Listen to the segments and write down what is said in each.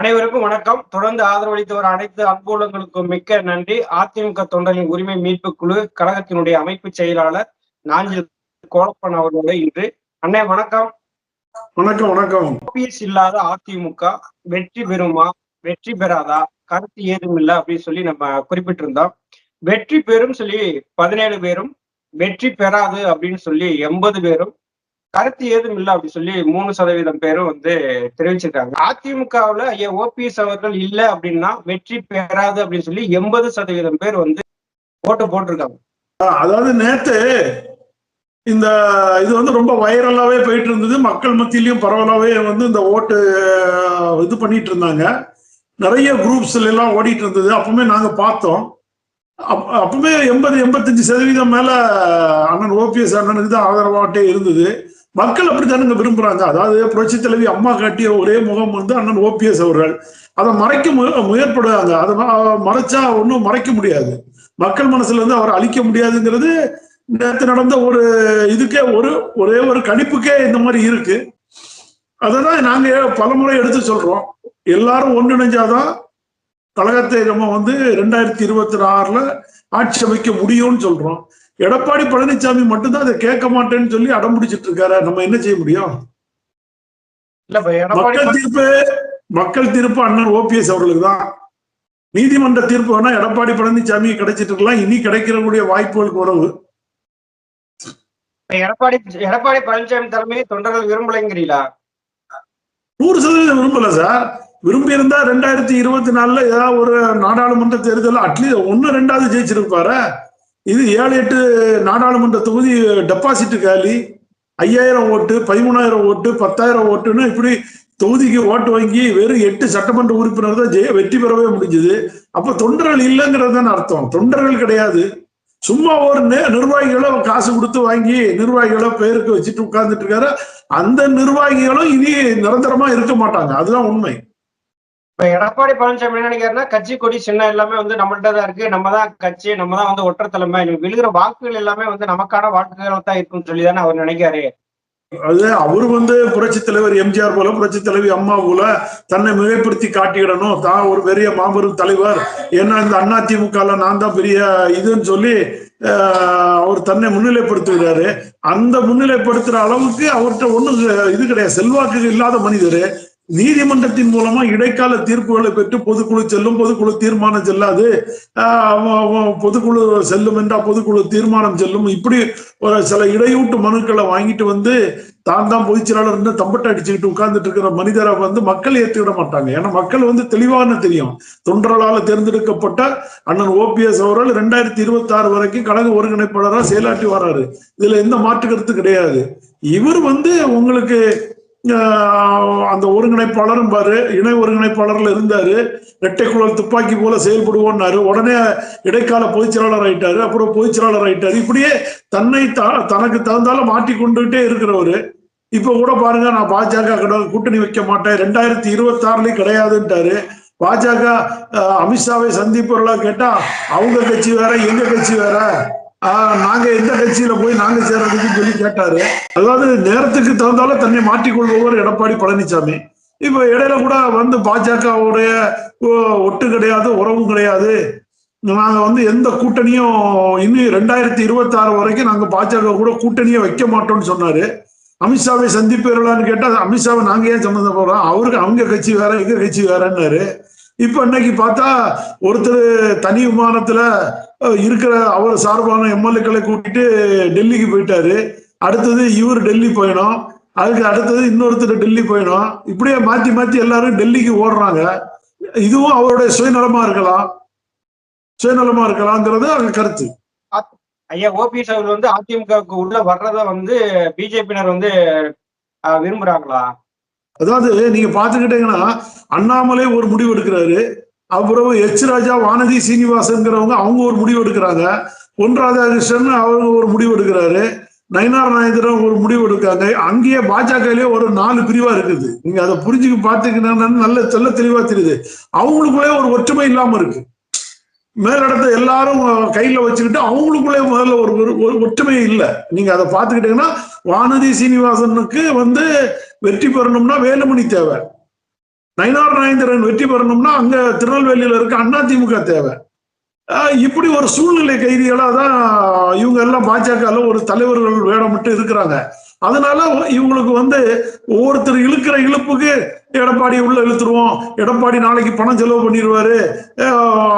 அனைவருக்கும் வணக்கம். தொடர்ந்து ஆதரவளித்து வர அனைத்து அன்புலங்களுக்கும் மிக்க நன்றி. அதிமுக தொண்டரின் உரிமை மீட்பு குழு கழகத்தினுடைய அமைப்பு செயலாளர் நாஞ்சில் கோலப்பன் அவர்களோட இன்று. அண்ணே வணக்கம். வணக்கம் வணக்கம். ஓபிஎஸ் இல்லாத அதிமுக வெற்றி பெறுமா? வெற்றி பெறாதா? கருத்து ஏதும் இல்லை அப்படின்னு சொல்லி நம்ம குறிப்பிட்டிருந்தோம். வெற்றி பெறும் சொல்லி பதினேழு பேரும் வெற்றி பெறாது அப்படின்னு சொல்லி எண்பது பேரும் கருத்து ஏதும் இல்லை அப்படின்னு சொல்லி மூணு சதவீதம் பேரும் வந்து தெரிவிச்சிருக்காங்க. அதிமுகவுல ஐயா ஓபிஎஸ் அவர்கள் இல்லை அப்படின்னா வெற்றி பெறாது அப்படின்னு சொல்லி எண்பது சதவீதம் பேர் வந்து ஓட்டு போட்டிருக்காங்க. அதாவது நேத்து இந்த இது வந்து ரொம்ப வைரலாவே போயிட்டு இருந்தது மக்கள் மத்தியிலையும் பரவலாவே வந்து இந்த ஓட்டு இது பண்ணிட்டு இருந்தாங்க நிறைய குரூப்ஸ்ல எல்லாம் ஓடிட்டு இருந்தது அப்பவுமே நாங்க பார்த்தோம். அப்பவுமே எண்பது எண்பத்தஞ்சு சதவீதம் மேல அண்ணன் ஓபிஎஸ் அண்ணனுக்கு தான் ஆதரவாட்டே இருந்தது. மக்கள் அப்படித்தானுங்க விரும்புறாங்க? அதாவது புரட்சி தலைவி அம்மா காட்டிய ஒரே முகம் வந்து அண்ணன் ஓபிஎஸ் அவர்கள். அதை மறைக்க மு- முயற்படுறாங்க. அதை மறைச்சா ஒன்றும் மறைக்க முடியாது. மக்கள் மனசுல இருந்து அவரை அழிக்க முடியாதுங்கிறது நேற்று நடந்த ஒரு இதுக்கே ஒரு ஒரே ஒரு கணிப்புக்கே இந்த மாதிரி இருக்கு. அததான் நாங்க பலமுறை எடுத்து சொல்றோம். எல்லாரும் ஒன்றிணைஞ்சாதான் கழகத்தை நம்ம வந்து ரெண்டாயிரத்தி இருபத்தி ஆறுல ஆட்சி அமைக்க முடியும்னு சொல்றோம். எடப்பாடி பழனிசாமி மட்டும்தான் அதை கேட்க மாட்டேன்னு சொல்லி அடம் பிடிச்சிட்டு இருக்காரு நம்ம என்ன செய்ய முடியும்? மக்கள் தீர்ப்பு மக்கள் தீர்ப்பு அண்ணன் ஓபிஎஸ் அவர்களுக்கு தான். நீதிமன்ற தீர்ப்பு வேணா எடப்பாடி பழனிசாமி கிடைச்சிட்டு இருக்கலாம். இனி கிடைக்கிறக்கூடிய வாய்ப்புகள் குறைவு எடப்பாடி எடப்பாடி பழனிசாமி தலைமையை தொண்டர்கள் விரும்பலைங்கிறீங்களா? நூறு சதவீதம் விரும்பல சார். விரும்பி இருந்தா ரெண்டாயிரத்தி இருபத்தி நாலுல ஏதாவது ஒரு நாடாளுமன்ற தேர்தல் அட்லீஸ்ட் ஒன்னு ரெண்டாவது ஜெயிச்சிருப்பாரு. இது ஏழு எட்டு நாடாளுமன்ற தொகுதி டெபாசிட் காலி ஐயாயிரம் ஓட்டு பதிமூணாயிரம் ஓட்டு பத்தாயிரம் ஓட்டுன்னு இப்படி தொகுதிக்கு ஓட்டு வாங்கி வெறும் எட்டு சட்டமன்ற உறுப்பினர் தான் ஜெய வெற்றி பெறவே முடிஞ்சது. அப்ப தொண்டர்கள் இல்லைங்கிறது தானே அர்த்தம். தொண்டர்கள் கிடையாது. சும்மா ஒரு நிர்வாகிகளை காசு கொடுத்து வாங்கி நிர்வாகிகளை பேருக்கு வச்சுட்டு உட்கார்ந்துட்டு இருக்காரு. அந்த நிர்வாகிகளும் இனி நிரந்தரமா இருக்க மாட்டாங்க. அதுதான் உண்மை. இப்ப எடப்பாடி பழனிசாமி என்ன நினைக்கிறாருன்னா கட்சி கொடி சின்ன எல்லாமே வந்து நம்மள்ட்ட தான் இருக்கு. நம்ம தான் கட்சி நம்ம தான் வந்து ஒற்றை தலைமை. விழுகிற வாக்குகள் எல்லாமே வந்து நமக்கான வாக்குகள் தான் இருக்கும்னு சொல்லி தானே அவர் நினைக்காரு அது அவர் வந்து புரட்சி தலைவர் எம்ஜிஆர் போல புரட்சி தலைவி அம்மா போல தன்னை மிகைப்படுத்தி காட்டிக்கிடணும். தான் ஒரு பெரிய மாபெரும் தலைவர். ஏன்னா இந்த அண்ணா திமுகல நான் தான் பெரிய இதுன்னு சொல்லி ஆஹ், அவர் தன்னை முன்னிலைப்படுத்துகிறாரு அந்த முன்னிலைப்படுத்துற அளவுக்கு அவர்கிட்ட ஒண்ணும் இது கிடையாது. செல்வாக்கு இல்லாத மனிதர். நீதிமன்றத்தின் மூலமா இடைக்கால தீர்ப்புகளை பெற்று பொதுக்குழு செல்லும் பொதுக்குழு தீர்மானம் செல்லாது. ஆஹ், அவ- பொதுக்குழு செல்லும் என்றா பொதுக்குழு தீர்மானம் செல்லும். இப்படி ஒரு சில இடையூட்டு மனுக்களை வாங்கிட்டு வந்து தான் தான் பொதுச்செயலாளர் தம்பட்டை அடிச்சுக்கிட்டு உட்கார்ந்துட்டு இருக்கிற மனிதரை வந்து மக்கள் ஏற்றுக்கிட மாட்டாங்க. ஏன்னா மக்கள் வந்து தெளிவான தெரியும். தொண்டர்களால் தேர்ந்தெடுக்கப்பட்ட அண்ணன் ஓபிஎஸ் அவர்கள் ரெண்டாயிரத்தி இருபத்தி ஆறு வரைக்கும் கழக ஒருங்கிணைப்பாளராக செயலாற்றி வராரு. இதுல எந்த மாற்று கருத்து கிடையாது. இவர் வந்து உங்களுக்கு அந்த ஒருங்கிணைப்பாளரும் பாரு இணை ஒருங்கிணைப்பாளர்ல இருந்தாரு. ரெட்டை குழல் துப்பாக்கி போல செயல்படுவோம்னாரு உடனே இடைக்கால பொதுச்செயலாளர் ஆயிட்டாரு. அப்புறம் பொதுச்செயலாளர் ஆயிட்டாரு. இப்படியே தன்னை த- தனக்கு தகுந்தாலும் மாட்டி கொண்டுகிட்டே இருக்கிறவரு. இப்ப கூட பாருங்க நான் பாஜக கூட கூட்டணி வைக்க மாட்டேன். ரெண்டாயிரத்தி இருபத்தி ஆறுலயும் கிடையாதுன்ட்டாரு. பாஜக அமித்ஷாவை சந்திப்பவர்களா கேட்டா அவங்க கட்சி வேற எங்க கட்சி வேற? நாங்க எந்த கட்சியில போய் நாங்க சேர்றதுக்கு சொல்லி கேட்டாரு. அதாவது நேரத்துக்கு தகுந்தால தன்னை மாற்றிக்கொள்பவர் எடப்பாடி பழனிசாமி. இப்ப இடையில கூட வந்து பாஜகவுடைய ஒட்டு கிடையாது உறவும் கிடையாது. நாங்க வந்து எந்த கூட்டணியும் இன்னும் ரெண்டாயிரத்தி இருபத்தி ஆறு வரைக்கும் நாங்க பாஜக கூட கூட்டணியை வைக்க மாட்டோம்னு சொன்னாரு. அமித்ஷாவை சந்திப்பீர்களான்னு கேட்டா அமித்ஷாவை நாங்க ஏன் சம்மந்தப்படுறோம்? அவருக்கு அவங்க கட்சி வேற எங்க கட்சி வேறன்னாரு. இப்ப இன்னைக்கு பார்த்தா ஒருத்தர் தனி விமானத்துல இருக்கிற அவர் சார்பான எம்எல்ஏக்களை கூட்டிட்டு டெல்லிக்கு போயிட்டாரு. அடுத்தது இவர் டெல்லி போயிடும் அதுக்கு அடுத்தது இன்னொருத்தர் டெல்லி போயிடும் இப்படியே மாத்தி மாத்தி எல்லாரும் டெல்லிக்கு ஓடுறாங்க. இதுவும் அவருடைய சுயநலமா இருக்கலாம். சுயநலமா இருக்கலாங்கிறது அவங்க கருத்து. ஐயா ஓபிஎஸ் அவர் வந்து அதிமுகவுக்கு உள்ள வர்றத வந்து பிஜேபியினர் வந்து விரும்புறாங்களா? அதாவது நீங்க பாத்துக்கிட்டீங்கன்னா அண்ணாமலை ஒரு முடிவு எடுக்கிறாரு. அப்புறம் எச் ராஜா வானதி சீனிவாசன்கிறவங்க அவங்க ஒரு முடிவு எடுக்கிறாங்க. பொன் ராதாகிருஷ்ணன் அவங்க ஒரு முடிவு எடுக்கிறாரு. நயனார் நாயந்திரன் ஒரு முடிவு எடுக்காங்க. அங்கேயே பாஜகலயே ஒரு நாலு பிரிவா இருக்குது. நீங்க அதை புரிஞ்சுக்க பாத்துக்கிட்டீங்கன்னா நல்ல தெல்ல தெளிவா தெரியுது. அவங்களுக்குள்ளே ஒரு ஒற்றுமை இல்லாம இருக்கு. மேலிடத்தை எல்லாரும் கையில வச்சுக்கிட்டு அவங்களுக்குள்ளே முதல்ல ஒரு ஒரு- ஒரு ஒற்றுமை இல்லை. நீங்க அதை பார்த்துக்கிட்டீங்கன்னா வானதி சீனிவாசனுக்கு வந்து வெற்றி பெறணும்னா வேலுமணி தேவை. நயினார் நாயந்திரன் வெற்றி பெறணும்னா அங்க திருநெல்வேலியில இருக்க திமுக தேவை. இப்படி ஒரு சூழ்நிலை கைதிகளா தான் இவங்க எல்லாம் பாஜக ஒரு தலைவர்கள் வேடமிட்டு இருக்கிறாங்க. அதனால இவங்களுக்கு வந்து ஒவ்வொருத்தர் இழுக்கிற இழுப்புக்கு எடப்பாடி உள்ள இழுத்துருவோம். எடப்பாடி நாளைக்கு பணம் செலவு பண்ணிடுவாரு.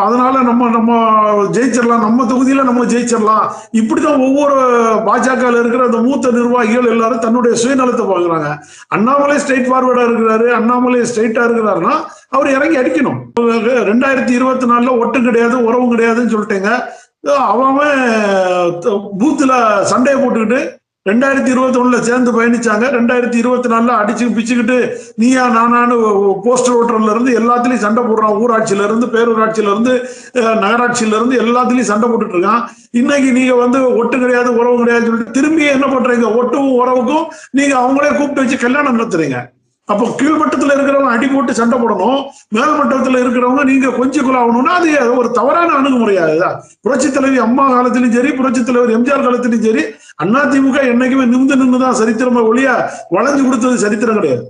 அதனால நம்ம நம்ம ஜெயிச்சிடலாம். நம்ம தொகுதியில நம்ம ஜெயிச்சிடலாம். இப்படிதான் ஒவ்வொரு பாஜக இருக்கிற அந்த மூத்த நிர்வாகிகள் எல்லாரும் தன்னுடைய சுயநலத்தை பாக்குறாங்க அண்ணாமலை ஸ்ட்ரைட் ஃபார்வர்டா இருக்கிறாரு. அண்ணாமலை ஸ்ட்ரைட்டா இருக்கிறாருன்னா அவர் இறங்கி அடிக்கணும். ரெண்டாயிரத்தி இருபத்தி நாலுல ஒட்டும் கிடையாது உறவும் கிடையாதுன்னு சொல்லிட்டேங்க. அவன் பூத்துல சண்டையை போட்டுக்கிட்டு ரெண்டாயிரத்தி இருபத்தி ஒண்ணுல சேர்ந்து பயணிச்சாங்க. ரெண்டாயிரத்தி இருபத்தி நாலுல அடிச்சு பிச்சுக்கிட்டு நீயா நானான்னு போஸ்டர் ஓட்டர்ல இருந்து எல்லாத்துலயும் சண்டை போடுறான். ஊராட்சியில இருந்து பேரூராட்சியில இருந்து நகராட்சியில இருந்து எல்லாத்துலயும் சண்டை போட்டுட்டு இருக்கான். இன்னைக்கு நீங்க வந்து ஒட்டு கிடையாது உறவு கிடையாது சொல்லிட்டு திரும்பி என்ன பண்றீங்க? ஒட்டும் உறவுக்கும் நீங்க அவங்களே கூப்பிட்டு வச்சு கல்யாணம் நடத்துறீங்க. அப்போ கீழ்மட்டத்துல இருக்கிறவங்க அடி போட்டு சண்டை போடணும் மேல் மட்டத்துல இருக்கிறவங்க நீங்க கொஞ்சம் குலாகணும்னா அது ஒரு தவறான அணுகுமுறையாகுதா? புரட்சி தலைவி அம்மா காலத்திலும் சரி புரட்சி தலைவர் எம்ஜிஆர் காலத்திலும் சரி அதிமுக என்னைக்குமே நிமிந்து நின்றுதான் சரித்திரமா ஒளியா வளைஞ்சு கொடுத்தது சரித்திரம் கிடையாது.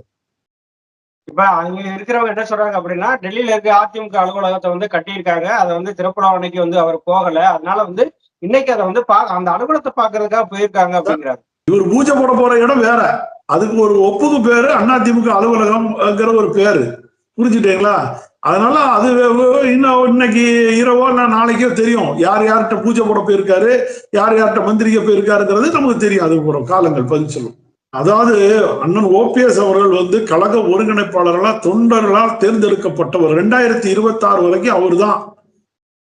இப்ப அங்க இருக்கிறவங்க என்ன சொல்றாங்க அப்படின்னா டெல்லியில இருக்க அதிமுக அலுவலகத்தை வந்து கட்டியிருக்காங்க. அதை வந்து திறப்புலா அன்னைக்கு வந்து அவர் போகல. அதனால வந்து இன்னைக்கு அதை வந்து அந்த அலுவலகத்தை பாக்குறதுக்காக போயிருக்காங்க அப்படிங்கிறாங்க இவர் பூஜை போட போற இடம் வேற. அதுக்கு ஒரு ஒப்புக்கு பேரு அதிமுக அலுவலகம்ங்கிற ஒரு பேரு. புரிஞ்சுட்டீங்களா அதனால அது இன்னும் இன்னைக்கு இரவோ இல்லை நாளைக்கோ தெரியும். யார் யார்கிட்ட பூஜை போட போயிருக்காரு யார் யார்கிட்ட மந்திரிக்க போயிருக்காருங்கிறது நமக்கு தெரியும். அது போற காலங்கள் பதில் சொல்லும். அதாவது அண்ணன் ஓபிஎஸ் அவர்கள் வந்து கழக ஒருங்கிணைப்பாளர்களா தொண்டர்களால் தேர்ந்தெடுக்கப்பட்டவர். ரெண்டாயிரத்தி இருபத்தி ஆறு வரைக்கும் அவர் தான்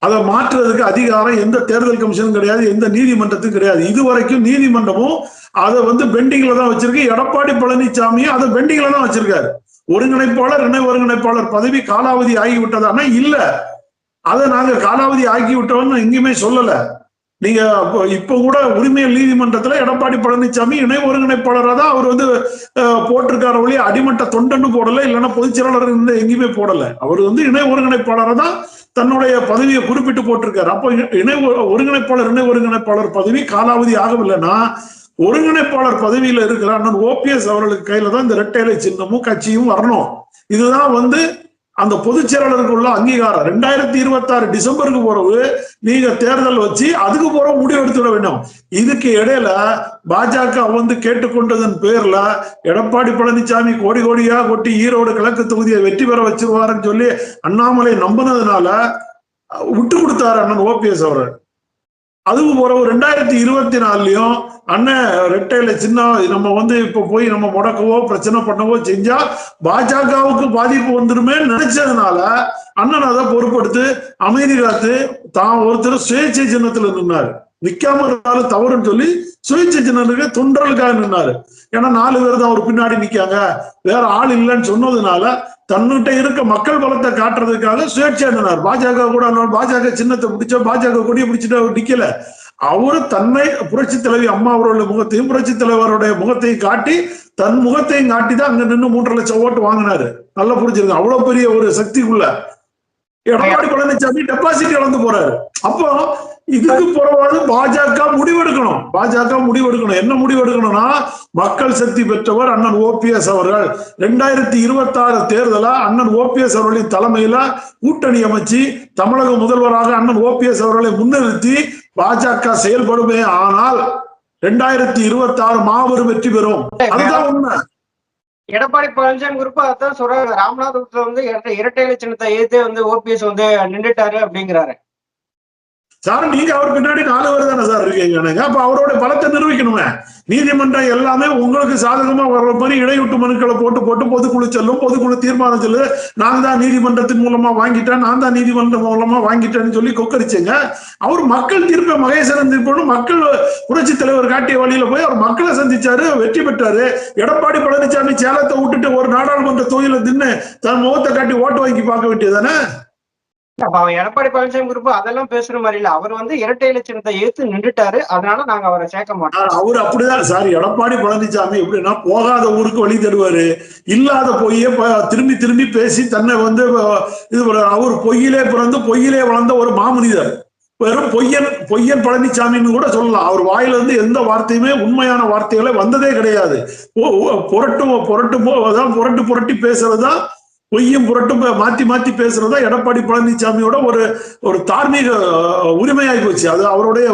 அதை மாற்றுறதுக்கு அதிகாரம் எந்த தேர்தல் கமிஷனும் கிடையாது எந்த நீதிமன்றத்துக்கும் கிடையாது. இது வரைக்கும் நீதிமன்றமும் அதை வந்து பெண்டிங்ல தான் வச்சிருக்கு. எடப்பாடி பழனிசாமியும் அதை பெண்டிங்ல தான் வச்சிருக்காரு. ஒருங்கிணைப்பாளர் இணை ஒருங்கிணைப்பாளர் பதவி காலாவதி ஆகிவிட்டதானா? இல்ல. அதை நாங்க காலாவதி ஆக்கி விட்டோம்னு எங்கேயுமே சொல்லல. நீங்க இப்ப கூட உரிமையல் நீதிமன்றத்துல எடப்பாடி பழனிசாமி இணை ஒருங்கிணைப்பாளராக தான் அவர் வந்து போட்டிருக்கார போட்டிருக்காரு ஒழிய அடிமட்ட தொண்டன்னு போடல இல்லைன்னா பொதுச் செயலாளர் இருந்து எங்கேயுமே போடல. அவர் வந்து இணை ஒருங்கிணைப்பாளராக தான் தன்னுடைய பதவியை குறிப்பிட்டு போட்டிருக்காரு. அப்போ இணை ஒருங்கிணைப்பாளர் இணை ஒருங்கிணைப்பாளர் பதவி காலாவதி ஆகவில்லைன்னா ஒருங்கிணைப்பாளர் பதவியில இருக்கிற அண்ணன் ஓபிஎஸ் அவர்களுக்கு கையில தான் இந்த ரெட்டைலை சின்னமும் கட்சியும் வரணும். இதுதான் வந்து அந்த பொதுச் செயலாளருக்கு உள்ள அங்கீகாரம். ரெண்டாயிரத்தி இருபத்தி ஆறு டிசம்பருக்கு போறவு நீங்க தேர்தல் வச்சு அதுக்கு போற முடிவு எடுத்துட வேண்டும். இதுக்கு இடையில பாஜக வந்து கேட்டுக்கொண்டதன் பேர்ல எடப்பாடி பழனிசாமி கோடி கோடியா கொட்டி ஈரோடு கிழக்கு தொகுதியை வெற்றி பெற வச்சிருவாருன்னு சொல்லி அண்ணாமலை நம்பினதுனால விட்டு கொடுத்தாரு அண்ணன் ஓபிஎஸ் அவர்கள். அதுவும் பிறகு ரெண்டாயிரத்தி இருபத்தி நாலுலயும் அண்ணன் ரெட்டையில சின்ன நம்ம வந்து இப்ப போய் நம்ம முடக்கவோ பிரச்சனை பண்ணவோ செஞ்சா பாஜகவுக்கு பாதிப்பு வந்துருமே நினைச்சதுனால அண்ணன் அதை பொறுப்படுத்து அமைதி காத்து தான் ஒருத்தர் சுயேட்சை சின்னத்துல நின்னாரு. நிக்காம இருந்தாலும் தவறுன்னு சொல்லி சுயேட்சை சின்னத்துக்கு தொண்டர்களுக்காக நின்னாரு. ஏன்னா நாலு பேர் தான் அவர் பின்னாடி நிக்காங்க. வேற ஆள் இல்லைன்னு சொன்னதுனால தன்னிட்ட இருக்க மக்கள் பலத்தை காட்டுறதுக்காக சுயேட்சை நின்னார் பாஜக கூட பாஜக சின்னத்தை பிடிச்சா பாஜக கொடியை பிடிச்சிட்டு அவர் நிக்கல. அவரு தன்னை புரட்சி தலைவி அம்மா அவருடைய முகத்தையும் புரட்சி தலைவருடைய முகத்தையும் காட்டி தன் முகத்தையும் காட்டி தான் அங்க நின்று மூன்றரை லட்சம் ஓட்டு வாங்கினாரு. நல்லா புரிஞ்சிருங்க. அவ்வளவு பெரிய ஒரு சக்திக்குள்ள. எடப்பாடி பழனிசாமி டெபாசிட் இழந்து போறாரு. அப்போ இதுக்கு பரவாயில்ல பாஜக முடிவெடுக்கணும். பாஜக முடிவெடுக்கணும். என்ன முடிவெடுக்கணும்னா மக்கள் சக்தி பெற்றவர் அண்ணன் ஓபிஎஸ் அவர்கள். ரெண்டாயிரத்தி இருபத்தி ஆறு தேர்தல அண்ணன் ஓபிஎஸ் அவர்களின் தலைமையில கூட்டணி அமைச்சு தமிழக முதல்வராக அண்ணன் ஓபிஎஸ் அவர்களை முன்னிறுத்தி பாஜக செயல்படுமே ஆனால் ரெண்டாயிரத்தி இருபத்தி ஆறு மாபெரும் வெற்றி பெறும். அதுதான் உண்மை. எடப்பாடி பழனிசாமி குரூப் அதான் சொல்றாரு. ராமநாதபுரத்துல வந்து இரட்டை இரட்டை இலை எதிர்த்து வந்து ஓபிஎஸ் வந்து நின்றுட்டாரு அப்படிங்கிறாரு. சார் நீங்க அவர் பின்னாடி நாலு பேர் தானே சார் இருக்கீங்க அப்ப அவரோட பலத்தை நிரூபிக்கணுமே. நீதிமன்றம் எல்லாமே உங்களுக்கு சாதகமா வர்ற மாதிரி இடையூட்டு மனுக்களை போட்டு போட்டு பொதுக்குழு செல்லும் பொதுக்குழு தீர்மானம் செல்லு நான் தான் நீதிமன்றத்தின் மூலமா வாங்கிட்டேன் நான் தான் நீதிமன்றம் மூலமா வாங்கிட்டேன்னு சொல்லி கொக்கரிச்சேங்க அவர் மக்கள் தீர்ப்பை மகேசரன் தீர்ப்பு மக்கள் புரட்சி தலைவர் காட்டிய வழியில போய் அவர் மக்களை சந்திச்சாரு வெற்றி பெற்றாரு. எடப்பாடி பழனிசாமி சேலத்தை விட்டுட்டு ஒரு நாடாளுமன்ற தொகுதியில நின்று தன் முகத்தை காட்டி ஓட்டு வாங்கி பார்க்க வேண்டியதானே அப்ப அவன் எடப்பாடி பழனிசாமி குரூப் அதெல்லாம் பேசுற மாதிரி இல்ல. அவர் வந்து இரட்டை இலட்சணத்தை ஏத்து நின்றுட்டாரு. அதனால நாங்க அவரை சேர்க்க மாட்டோம். அவர் அப்படிதான் சார். எடப்பாடி பழனிசாமி எப்படின்னா போகாத ஊருக்கு வழி தருவாரு. இல்லாத பொய்யே ப- திரும்பி திரும்பி பேசி தன்னை வந்து இது அவர் பொய்யிலே பிறந்து பொய்யிலே வளர்ந்த ஒரு மாமனிதர். வெறும் பொய்யன் பொய்யன் பழனிசாமின்னு கூட சொல்லலாம். அவர் வாயில இருந்து எந்த வார்த்தையுமே உண்மையான வார்த்தைகளே வந்ததே கிடையாது. புரட்டு புரட்டு புரட்டு புரட்டி பேசுறதுதான் பொய்யும் புரட்டும் மாத்தி மாத்தி பேசுறதா எடப்பாடி பழனிசாமியோட ஒரு ஒரு தார்மீக உரிமையாகி போச்சு அது அவருடைய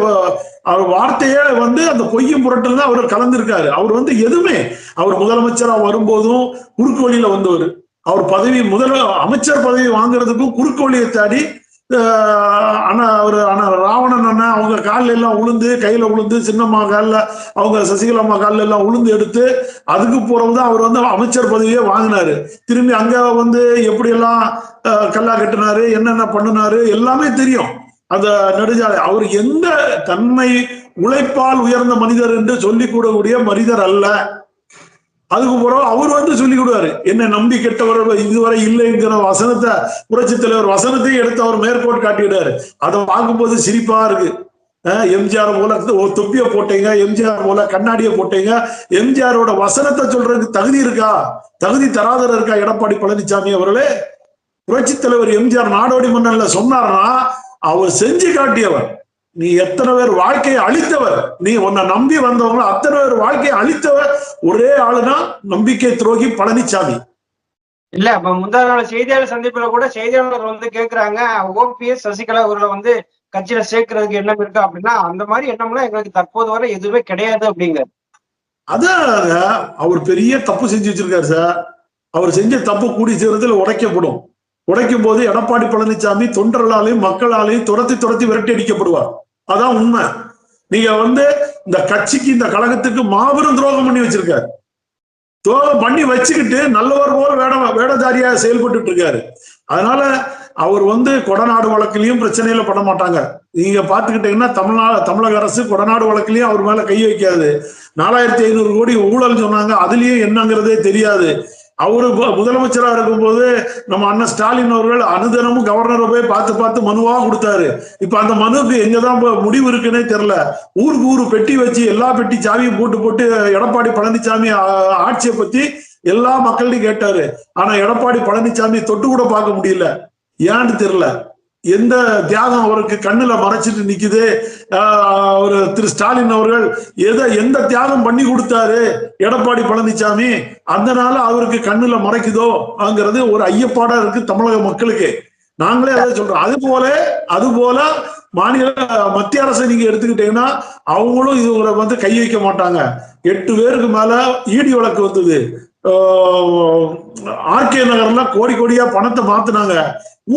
அவர் வார்த்தையே வந்து அந்த பொய்யும் புரட்டல் தான் அவர் கலந்திருக்காரு. அவர் வந்து எதுவுமே அவர் முதலமைச்சரா வரும்போதும் குறுக்கு வழியில வந்தவர். அவர் பதவி முதல் அமைச்சர் பதவி வாங்குறதுக்கும் குறுக்கு வழியை தேடி ஆனா அண்ணா அவர் அண்ணா ராவணன் அண்ணன் அவங்க காலில் எல்லாம் உளுந்து கையில உளுந்து சின்னம்மா காலில் அவங்க சசிகலாம்மா காலில் எல்லாம் உளுந்து எடுத்து அதுக்கு பிறகுதான் அவர் வந்து அமைச்சர் பதவியே வாங்கினாரு. திரும்பி அங்க வந்து எப்படியெல்லாம் கல்லா கட்டினாரு என்னென்ன பண்ணினாரு எல்லாமே தெரியும். அந்த நெடுஞ்சாலை. அவர் எந்த தன்மை உழைப்பால் உயர்ந்த மனிதர் என்று சொல்லிக் கூடக்கூடிய மனிதர் அல்ல. அதுக்கு பிறகு அவர் வந்து சொல்லி கொடுவாரு என்ன நம்பி கெட்டவர் இதுவரை இல்லைங்கிற வசனத்தை புரட்சி தலைவர் வசனத்தையும் எடுத்து அவர் மேற்கோட் காட்டிடுறாரு. அதை பார்க்கும்போது சிரிப்பா இருக்கு. எம்ஜிஆர் போல தொப்பிய போட்டீங்க எம்ஜிஆர் போல கண்ணாடிய போட்டீங்க. எம்ஜிஆரோட வசனத்தை சொல்றதுக்கு தகுதி இருக்கா? தகுதி தராதர இருக்கா? எடப்பாடி பழனிசாமி அவர்களே? புரட்சி தலைவர் எம்ஜிஆர் நாடோடி மன்னன்ல சொன்னார்னா அவர் செஞ்சு காட்டியவர். நீ எத்தனை பேர் வாழ்க்கையை அழித்தவர்? நீ உன்னை நம்பி வந்தவங்க அத்தனை பேர் வாழ்க்கையை அழித்தவர்? ஒரே ஆளுனா நம்பிக்கை துரோகி பழனிசாமி இல்ல அப்ப முந்தா நாள் செய்தியாளர் சந்திப்புல கூட செய்தியாளர் வந்து கேக்குறாங்க. ஓபிஎஸ் சசிகலா அவர்களை வந்து கட்சியில சேர்க்கறதுக்கு எண்ணம் இருக்கா அப்படின்னா அந்த மாதிரி எண்ணம்லாம் எங்களுக்கு தற்போது வரை எதுவுமே கிடையாது அப்படிங்க அதாங்க அவர் பெரிய தப்பு செஞ்சு வச்சிருக்காரு சார். அவர் செஞ்ச தப்பு கூடி சேர்றதுல உடைக்கப்படும். உடைக்கும் போது எடப்பாடி பழனிசாமி தொண்டர்களாலையும் மக்களாலையும் துரத்தி துரத்தி விரட்டி அடிக்கப்படுவார். அதான் உண்மை. நீங்க வந்து இந்த கட்சிக்கு இந்த கழகத்துக்கு மாபெரும் துரோகம் பண்ணி வச்சிருக்காரு துரோகம் பண்ணி வச்சுக்கிட்டு நல்லவர் போல வேட வேடதாரியா செயல்பட்டு இருக்காரு அதனால அவர் வந்து கொடநாடு வழக்கிலையும் பிரச்சனையில பண்ண மாட்டாங்க. நீங்க பாத்துக்கிட்டீங்கன்னா தமிழ்நாடு தமிழக அரசு கொடநாடு வழக்கிலையும் அவர் மேல கை வைக்காது. நாலாயிரத்தி ஐநூறு கோடி ஊழல் சொன்னாங்க. அதுலயும் என்னங்கிறதே தெரியாது. அவரு பு- முதலமைச்சரா இருக்கும்போது நம்ம அண்ணன் ஸ்டாலின் அவர்கள் அனுதினமும் கவர்னரை போய் பார்த்து பார்த்து மனுவா கொடுத்தாரு. இப்ப அந்த மனுவுக்கு எங்கதான் முடிவு இருக்குன்னே தெரியல. ஊருக்கு ஊரு பெட்டி வச்சு எல்லா பெட்டி சாவியும் போட்டு போட்டு எடப்பாடி பழனிசாமி ஆட்சியை பத்தி எல்லா மக்கள்கிட்டையும் கேட்டாரு. ஆனா எடப்பாடி பழனிசாமி தொட்டு கூட பார்க்க முடியல. ஏன்னு தெரியல. எந்த தியாகம் அவருக்கு கண்ணுல மறைச்சிட்டு நிக்குது? ஒரு திரு ஸ்டாலின் அவர்கள் எதை எந்த தியாகம் பண்ணி கொடுத்தாரு? எடப்பாடி பழனிசாமி அதனால அவருக்கு கண்ணுல மறைக்குதோங்கிறது ஒரு ஐயப்பாடா இருக்கு தமிழக மக்களுக்கு. நாங்களே அதை சொல்றோம். அது போல அது போல மாநில மத்திய அரசை நீங்க எடுத்துக்கிட்டீங்கன்னா அவங்களும் இதுல வந்து கை வைக்க மாட்டாங்க. எட்டு பேருக்கு மேல ஈடி வழக்கு வந்தது. ஆர்கே நகர்ல கோடி கோடியா பணத்தை மாத்தினாங்க.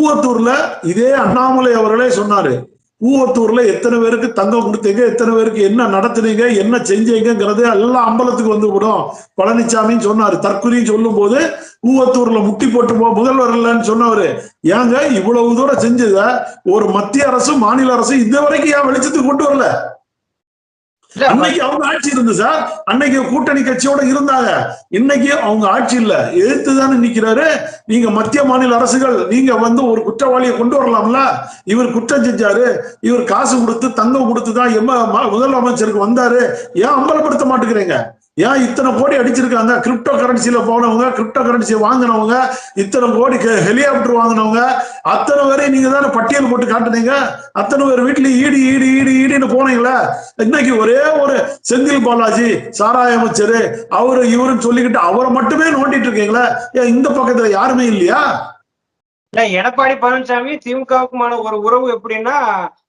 ஊவத்தூர்ல இதே அண்ணாமலை அவர்களே சொன்னாரு. ஊவத்தூர்ல எத்தனை பேருக்கு தங்கம் கொடுத்தீங்க எத்தனை பேருக்கு என்ன நடத்துனீங்க என்ன செஞ்சீங்கிறது எல்லாம் அம்பலத்துக்கு வந்து விடும். பழனிசாமின்னு சொன்னாரு. தற்கொலையும் சொல்லும் போது ஊவத்தூர்ல முட்டி போட்டு போ முதல்வர் இல்லைன்னு சொன்னவரு. ஏங்க இவ்வளவு தூரம் செஞ்சத ஒரு மத்திய அரசும் மாநில அரசும் இது வரைக்கும் ஏன் வெளிச்சத்துக்கு கொண்டு வரல? அன்னைக்கு அவங்க ஆட்சி இருந்து சார். அன்னைக்கு கூட்டணி கட்சியோட இருந்தாங்க. இன்னைக்கு அவங்க ஆட்சி இல்ல. எதிர்த்து தானே நிக்கிறாரு. நீங்க மத்திய மாநில அரசுகள் நீங்க வந்து ஒரு குற்றவாளியை கொண்டு வரலாம்ல. இவர் குற்றம் செஞ்சாரு. இவர் காசு கொடுத்து தங்கம் கொடுத்து தான் எம்ம முதலமைச்சருக்கு வந்தாரு. ஏன் அம்பலப்படுத்த மாட்டேங்கிறீங்க? ஏன் இத்தனை கோடி அடிச்சிருக்காங்க? கிரிப்டோ கரன்சியில போனவங்க கிரிப்டோ கரன்சியை வாங்கினவங்க இத்தனை கோடி ஹெலிகாப்டர் வாங்கினவங்க அத்தனை பேரையும் நீங்க தானே பட்டியல் போட்டு காட்டுனீங்க? அத்தனை பேர் வீட்லயும் ஈடு ஈடு ஈடு ஈடுன்னு போனீங்களே? இன்னைக்கு ஒரே ஒரு செந்தில் பாலாஜி சாராய அமைச்சர் அவரு இவருன்னு சொல்லிக்கிட்டு அவரை மட்டுமே நோண்டிட்டு இருக்கீங்களே? ஏன் இந்த பக்கத்துல யாருமே இல்லையா? இல்ல எடப்பாடி பழனிசாமி திமுகவுக்குமான ஒரு உறவு எப்படின்னா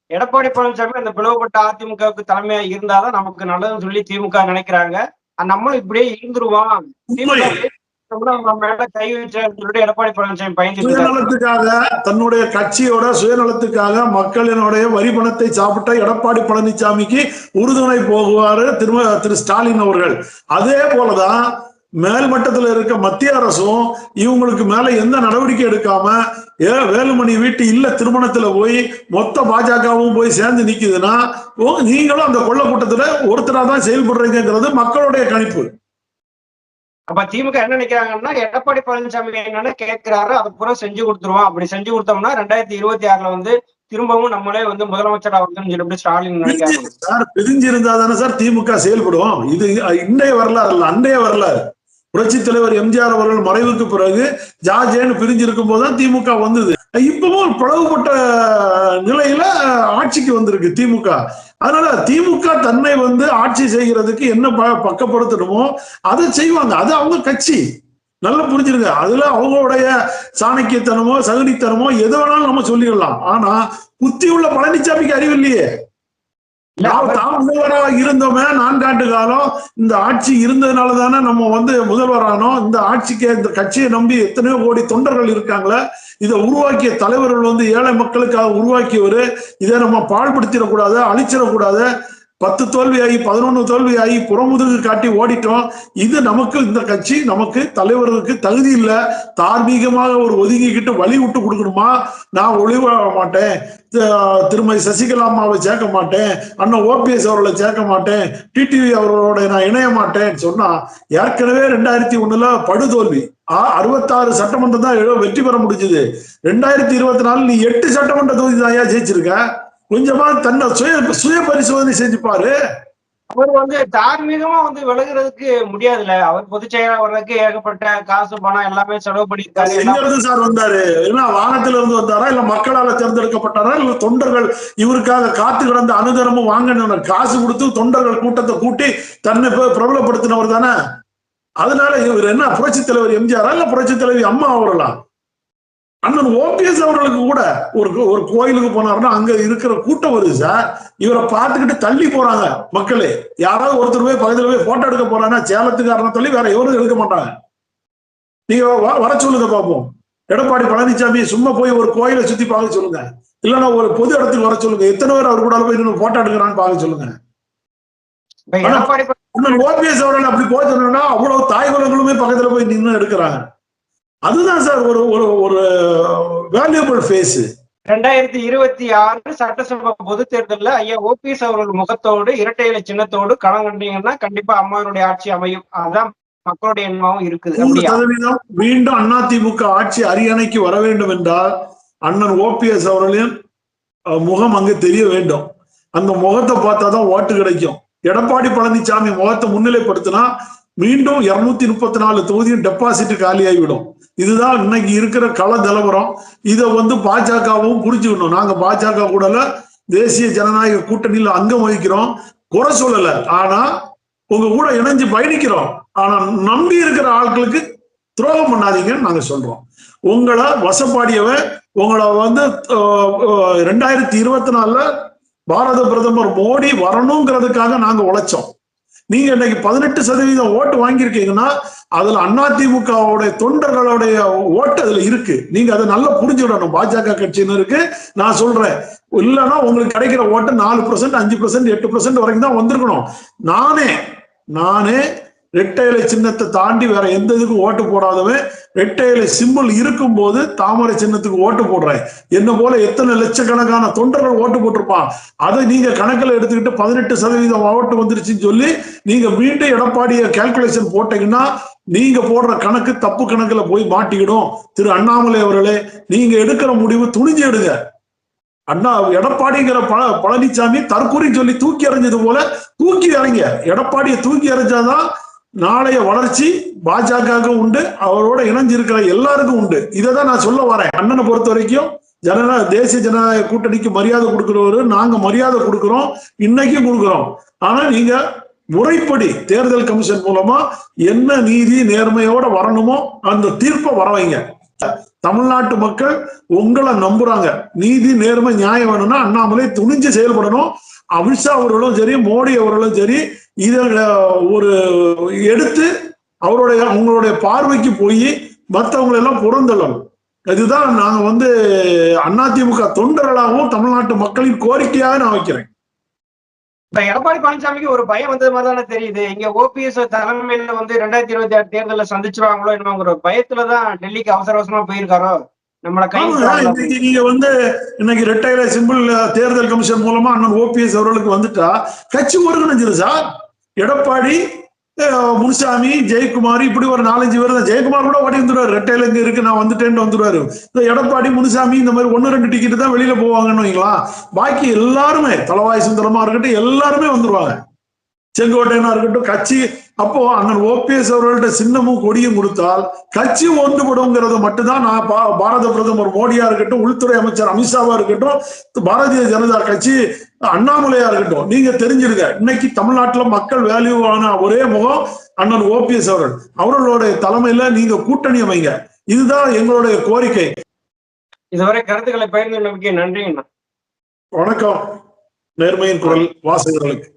எடப்பாடி பழனிசாமி அந்த பிளவுபட்ட அதிமுகவுக்கு தலைமையா இருந்தாதான் நமக்கு நல்லதுன்னு சொல்லி திமுக நினைக்கிறாங்க. நம்மளும் இப்படியே இருக்காரு. சுயநலத்துக்காக தன்னுடைய கட்சியோட சுயநலத்துக்காக மக்களினுடைய வரி பணத்தை சாப்பிட்ட எடப்பாடி பழனிசாமிக்கு உறுதுணை போகுவாரு திரு திரு ஸ்டாலின் அவர்கள். அதே போலதான் மேல்மட்டத்துல இருக்க மத்திய அரசும் இவங்களுக்கு மேல எந்த நடவடிக்கை எடுக்காம ஏ வேலுமணி வீட்டு இல்ல திருமணத்துல போய் மொத்த பாஜகவும் போய் சேர்ந்து நிக்குதுன்னா நீங்களும் அந்த கொள்ள கூட்டத்துல ஒருத்தரா தான் செயல்படுறீங்கிறது மக்களுடைய கணிப்பு. அப்ப திமுக என்ன நினைக்கிறாங்கன்னா எடப்பாடி பழனிசாமி என்னன்னு கேட்கிறாரு அதை பூரா செஞ்சு கொடுத்துருவோம். அப்படி செஞ்சு கொடுத்தோம்னா ரெண்டாயிரத்தி இருபத்தி ஆறுல வந்து திரும்பவும் நம்மளே வந்து முதலமைச்சர் ஆகணும்னு சொல்லிட்டு ஸ்டாலின் சார் பிரிஞ்சிருந்தா தானே சார் திமுக செயல்படும். இது இன்றைய வரலாறு இல்ல அன்றைய வரலாறு. புரட்சி தலைவர் எம்ஜிஆர் அவர்கள் மறைவுக்கு பிறகு ஜார்ஜேன்னு பிரிஞ்சிருக்கும் போதுதான் திமுக வந்தது. இப்பவும் பிளவுபட்ட நிலையில ஆட்சிக்கு வந்திருக்கு திமுக. அதனால திமுக தன்னை வந்து ஆட்சி செய்கிறதுக்கு என்ன ப- பக்கப்படுத்தணுமோ அதை செய்வாங்க. அது அவங்க கட்சி. நல்லா புரிஞ்சிருங்க. அதுல அவங்களுடைய சாணக்கியத்தனமோ சகுனித்தனமோ எது வேணாலும் நம்ம சொல்லிடலாம். ஆனா புத்தி உள்ள பழனிசாமிக்கு அறிவில்லையே முதல்வராக இருந்தோமே நான்காண்டு காலம் இந்த ஆட்சி இருந்ததுனால தானே நம்ம வந்து முதல்வரானோம். இந்த ஆட்சிக்கு இந்த கட்சியை நம்பி எத்தனையோ கோடி தொண்டர்கள் இருக்காங்களே இதை உருவாக்கிய தலைவர்கள் வந்து ஏழை மக்களுக்காக உருவாக்கியவர். இதை நம்ம பாழ்படுத்திடக்கூடாது அழிச்சிடக்கூடாது. பத்து தோல்வியாகி தோல்வி தோல்வியாகி புறமுதுகு காட்டி ஓடிட்டோம். இது நமக்கு இந்த கட்சி நமக்கு தலைவருக்கு தகுதி இல்லை. தார்மீகமாக ஒரு ஒதுங்கிக்கிட்டு வழி விட்டு கொடுக்கணுமா? நான் ஒளிவ மாட்டேன். திருமதி சசிகலா அம்மாவை சேர்க்க மாட்டேன். அண்ணன் ஓபிஎஸ் அவர்களை சேர்க்க மாட்டேன். டிடிவி அவர்களோட நான் இணைய மாட்டேன்னு சொன்னா ஏற்கனவே ரெண்டாயிரத்தி ஒண்ணுல படுதோல்வி. ஆ- அறுபத்தாறு சட்டமன்றம் தான் வெற்றி பெற முடிஞ்சது. ரெண்டாயிரத்தி இருபத்தி நாலு நீ எட்டு சட்டமன்ற தொகுதி தான் ஜெயிச்சிருக்க. கொஞ்சமா தன்னை சுய சுய பரிசோதனை செஞ்சு பாரு. அவர் வந்து தார்மீகமா வந்து விலகுறதுக்கு முடியாதுல்ல. அவர் பொதுச் செயலாளர் வர்றதுக்கு ஏகப்பட்ட காசு பணம் எல்லாமே செலவு பண்ணியிருக்காரு. எங்க இருந்து சார் வந்தாரு? என்ன வானத்துல இருந்து வந்தாரா? இல்ல மக்களால தேர்ந்தெடுக்கப்பட்டாரா? இல்ல தொண்டர்கள் இவருக்காக காத்து கிடந்த அனுதரமும் வாங்கின காசு கொடுத்து தொண்டர்கள் கூட்டத்தை கூட்டி தன்னை பிரபலப்படுத்தினவர் தானே? அதனால இவர் என்ன புரட்சி தலைவர் எம்ஜிஆரா? இல்ல புரட்சி தலைவி அம்மா அவர்களா? அண்ணன் ஓபிஎஸ் அவர்களுக்கு கூட ஒரு ஒரு கோயிலுக்கு போனாருன்னா அங்க இருக்கிற கூட்டம் வருது சார் இவரை பார்த்துக்கிட்டு தள்ளி போறாங்க மக்களே. யாராவது ஒருத்தர் போய் பக்கத்துல போய் போட்டோ எடுக்க போறாங்கன்னா சேலத்துக்காரனை தள்ளி வேற எவரும் எடுக்க மாட்டாங்க. நீங்க வர சொல்லுங்க பார்ப்போம் எடப்பாடி பழனிசாமி சும்மா போய் ஒரு கோயிலை சுத்தி பார்க்க சொல்லுங்க. இல்லைன்னா ஒரு பொது இடத்துக்கு வர சொல்லுங்க. எத்தனை பேர் அவர் கூட போய் நின்று போட்டோ எடுக்கிறான்னு பார்க்க சொல்லுங்க. அண்ணன் ஓபிஎஸ் அவர்கள் அப்படி போய் சொன்னா அவ்வளவு தாய் குலங்களுமே பக்கத்துல போய் நின்று எடுக்கிறாங்க. அதுதான் சார் ஒரு ஒரு ஒரு வேல்யூபிள் ஃபேஸ் ரெண்டாயிரத்தி இருபத்தி ஆறு சட்டசபை பொது தேர்தல்ல ஐயா ஓபிஎஸ் அவர்கள் முகத்தோடு இரட்டை இலை சின்னத்தோடு களம் கண்டீங்கன்னா கண்டிப்பா அம்மாவுடைய ஆட்சி அமையும். அதுதான் மக்களுடைய எண்ணமாவும் இருக்குது. சதவீதம் மீண்டும் அதிமுக ஆட்சி அரியணைக்கு வர வேண்டும் என்றால் அண்ணன் ஓபிஎஸ் அவர்களின் முகம் அங்கு தெரிய வேண்டும். அந்த முகத்தை பார்த்தா தான் ஓட்டு கிடைக்கும். எடப்பாடி பழனிசாமி முகத்தை முன்னிலைப்படுத்தினா மீண்டும் இருநூத்தி முப்பத்தி நாலு தொகுதியும் டெபாசிட் காலியாகிவிடும். இதுதான் இன்னைக்கு இருக்கிற கள நிலவரம். இதை வந்து பாஜகவும் புரிஞ்சுக்கணும். நாங்க பாஜக கூடல தேசிய ஜனநாயக கூட்டணியில் அங்கம் வகிக்கிறோம். குறை சொல்லல. ஆனா உங்க கூட இணைஞ்சு பயணிக்கிறோம். ஆனா நம்பி இருக்கிற ஆட்களுக்கு துரோகம் பண்ணாதீங்கன்னு நாங்க சொல்றோம். உங்களை வசப்பாடியவன் உங்களை வந்து ரெண்டாயிரத்தி இருபத்தி நாலுல பாரத பிரதமர் மோடி வரணுங்கிறதுக்காக நாங்க உழைச்சோம். நீங்க இன்னைக்கு பதினெட்டு சதவீதம் ஓட்டு வாங்கியிருக்கீங்கன்னா அதுல அதிமுகவுடைய தொண்டர்களுடைய ஓட்டு அதுல இருக்கு. நீங்க அதை நல்லா புரிஞ்சுடணும் பாஜக கட்சியினருக்கு நான் சொல்றேன். இல்லைன்னா உங்களுக்கு கிடைக்கிற ஓட்டு நாலு பர்சன்ட் அஞ்சு பர்சன்ட் எட்டு பர்சன்ட் வரைக்கும் தான் வந்திருக்கணும். நானே நானே ரெட்டை இலை சின்னத்தை தாண்டி வேற எந்த இதுக்கும் ஓட்டு போடாதவன் ரெட்டை இலை சிம்பிள் இருக்கும்போது தாமரை சின்னத்துக்கு ஓட்டு போடுறேன் என்ன போல எத்தனை லட்சக்கணக்கான தொண்டர்கள் ஓட்டு போட்டிருப்பான். அதை நீங்க கணக்கில் எடுத்துக்கிட்டு பதினெட்டு சதவீதம் ஓட்டு வந்துருச்சுன்னு சொல்லி நீங்க மீண்டும் எடப்பாடிய கால்குலேஷன் போட்டீங்கன்னா நீங்க போடுற கணக்கு தப்பு கணக்குல போய் மாட்டிக்கிடும். திரு அண்ணாமலை அவர்களே நீங்க எடுக்கிற முடிவு துணிஞ்சு எடுங்க. அண்ணா எடப்பாடிங்கிற பழ பழனிசாமி தற்கூரி சொல்லி தூக்கி எறிஞ்சது போல தூக்கி இறங்க எடப்பாடியை தூக்கி எறிஞ்சாதான் நாளைய வளர்ச்சி பாஜகவுக்கும் உண்டு அவரோட இணைஞ்சிருக்கிற எல்லாருக்கும் உண்டு. இதை தான் நான் சொல்ல வரேன். அண்ணனை பொறுத்த வரைக்கும் ஜனநாயக தேசிய ஜனநாயக கூட்டணிக்கு மரியாதை கொடுக்கிறவரு. நாங்க மரியாதை கொடுக்கிறோம். இன்னைக்கும் கொடுக்கிறோம். ஆனா நீங்க முறைப்படி தேர்தல் கமிஷன் மூலமா என்ன நீதி நேர்மையோட வரணுமோ அந்த தீர்ப்பை வர வைங்க. தமிழ்நாட்டு மக்கள் உங்களை நம்புறாங்க. நீதி நேர்மை நியாயம் வேணும்னா அண்ணாமலை துணிஞ்சு செயல்படணும். அமித்ஷா அவர்களும் சரி மோடி அவர்களும் சரி இத ஒரு எடுத்து அவருடைய உங்களுடைய பார்வைக்கு போய் மற்றவங்களெல்லாம் புறந்தள்ளணும். இதுதான் நாங்க வந்து அதிமுக தொண்டர்களாகவும் தமிழ்நாட்டு மக்களின் கோரிக்கையாக நான் வைக்கிறேன். இப்ப எடப்பாடி பழனிசாமிக்கு ஒரு பயம் வந்தது மாதிரி தானே தெரியுது. இங்க ஓபிஎஸ் தலைமையில வந்து ரெண்டாயிரத்தி இருபத்தி ஆறு தேர்தலில் சந்திச்சிருவாங்களோ என்னங்கிற பயத்துலதான் டெல்லிக்கு அவசர அவசரமா போயிருக்காரோ? நம்மள நீங்க வந்து இன்னைக்கு ரெட்டையில சிம்பிள் தேர்தல் கமிஷன் மூலமா அண்ணன் ஓபிஎஸ் அவர்களுக்கு வந்துட்டா கட்சி ஒருங்கிணைஞ்சிரு சார். எடப்பாடி முனுசாமி ஜெயக்குமார் இப்படி ஒரு நாலஞ்சு பேர் தான். ஜெயக்குமார் கூட ஓடி வந்துருவாரு ரெட்டையில இங்க இருக்கு நான் வந்துட்டேன்னு வந்துருவாரு இந்த எடப்பாடி முனுசாமி இந்த மாதிரி ஒன்னு ரெண்டு டிக்கெட் தான் வெளியில போவாங்கன்னு வைங்களா? பாக்கி எல்லாருமே தலவாய் சுந்தரமா இருக்கட்டும் எல்லாருமே வந்துருவாங்க. செங்கோட்டையனா இருக்கட்டும் கட்சி அப்போ அண்ணன் ஓபிஎஸ் அவர்கள்ட்ட சின்னமும் கொடியும் கொடுத்தால் கட்சி ஒன்றுபடுங்கிறத மட்டும்தான் நான் பாரத பிரதமர் மோடியா இருக்கட்டும் உள்துறை அமைச்சர் அமித்ஷாவா இருக்கட்டும் பாரதிய ஜனதா கட்சி அண்ணாமலையா இருக்கட்டும் நீங்க தெரிஞ்சிருங்க. இன்னைக்கு தமிழ்நாட்டுல மக்கள் வேல்யூவான ஒரே முகம் அண்ணன் ஓபிஎஸ் அவர்கள். அவர்களுடைய தலைமையில நீங்க கூட்டணி அமைங்க. இதுதான் எங்களுடைய கோரிக்கை. இதுவரை கருத்துக்களை பகிர்ந்து நம்பிக்கை நன்றிங்கண்ணா. வணக்கம். நேர்மையின் குரல் வாசகர்களுக்கு.